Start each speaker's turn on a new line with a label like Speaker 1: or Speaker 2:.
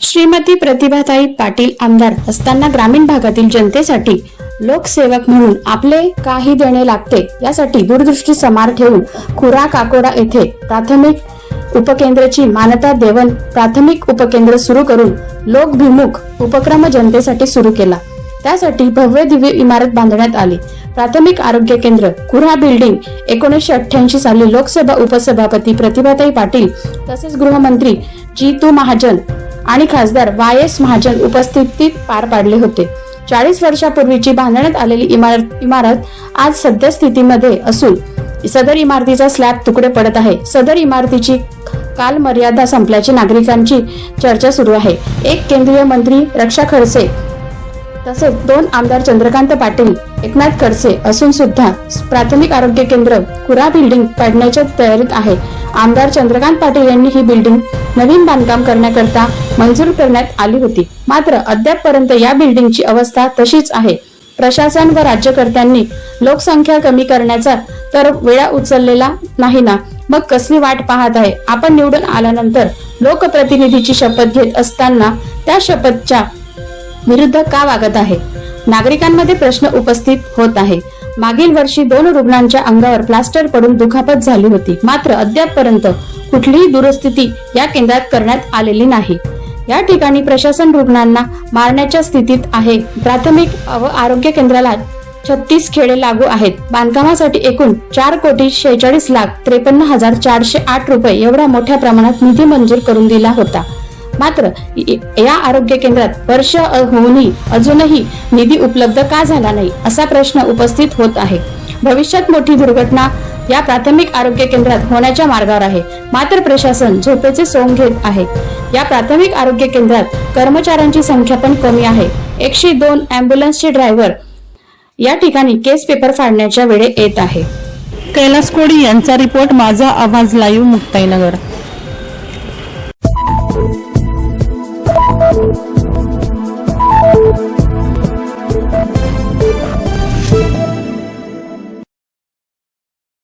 Speaker 1: श्रीमती प्रतिभाताई पाटील आमदार असताना ग्रामीण भागातील जनतेसाठी लोकसेवक म्हणून आपले काही देणे लागते यासाठी दूरदृष्टी समार ठेवून खुरा काकोडा येथे प्राथमिक उपकेंद्राची मान्यता देवन प्राथमिक उपकेंद्र सुरू करून लोकभिमुख उपक्रम जनतेसाठी सुरू केला. त्यासाठी भव्य दिव्य इमारत बांधण्यात आली. प्राथमिक आरोग्य केंद्र कुऱ्हा बिल्डिंग एकोणीसशे अठ्ठ्याऐंशी साली लोकसभा उपसभापती प्रतिभाताई पाटील तसेच गृहमंत्री जीतू महाजन आणि खासदार वाय एस महाजन उपस्थितीत पार पाडले होते. चाळीस वर्षापूर्वीची बांधण्यात आलेली इमारत इमारत आज सध्या स्थितीमध्ये असून सदर इमारतीचा स्लॅब तुकडे पडत आहे. सदर इमारतीची काल मर्यादा संपल्याची नागरिकांची चर्चा सुरू आहे. एक केंद्रीय मंत्री रक्षा खडसे तसेच दोन आमदार चंद्रकांत पाटील एकनाथ खडसे असून सुद्धा प्राथमिक आरोग्य केंद्र कुरा बिल्डिंग पाडण्याच्या तयारीत आहे. आमदार चंद्रकांत पाटील यांनी ही बिल्डिंग नवीन बांधकाम करण्याकरता मंजूर करण्यात आली होती. मात्र अद्यापपर्यंत या बिल्डिंगची अवस्था तशीच आहे. प्रशासन व राज्यकर्त्यांनी लोकसंख्या कमी करण्याचा तर वेळा उचललेला नाही ना. मग कसली वाट पाहत आहे? आपण निवडून आल्यानंतर लोकप्रतिनिधीची शपथ घेत असताना त्या शपथच्या विरुद्ध का वागत आहे? नागरिकांमध्ये प्रश्न उपस्थित होत आहे. मागील वर्षी दोन रुग्णांच्या अंगावर प्लास्टर पडून दुखापत झाली होती. मात्र अद्यापपर्यंत कुठलीही दुरुस्थिती या केंद्रात करण्यात आलेली नाही. या ठिकाणी प्रशासन रुग्णांना मारण्याच्या स्थितीत आहे. प्राथमिक व आरोग्य केंद्राला छत्तीस खेडे लागू आहेत. बांधकामासाठी एकूण चार कोटी शेहेचाळीस लाख त्रेपन्न हजार चारशे आठ रुपये एवढा मोठ्या प्रमाणात निधी मंजूर करून दिला होता. मात्र या आरोग्य केंद्रात वर्ष होऊनही अजूनही निधी उपलब्ध का झाला नाही असा प्रश्न उपस्थित होत आहे. भविष्यात मोठी दुर्घटना या प्राथमिक आरोग्य केंद्रात होण्याच्या मार्गावर आहे. मात्र प्रशासन झोपेचे सोंग घेत आहे. या प्राथमिक आरोग्य केंद्रात कर्मचाऱ्यांची संख्या पण कमी आहे. एकशे दोन अँब्युलन्सचे ड्रायव्हर या ठिकाणी केस पेपर फाडण्याच्या वेळे येत आहे.
Speaker 2: कैलास कोडी यांचा रिपोर्ट माझा आवाज लाईव्ह मुक्ताईनगर. Música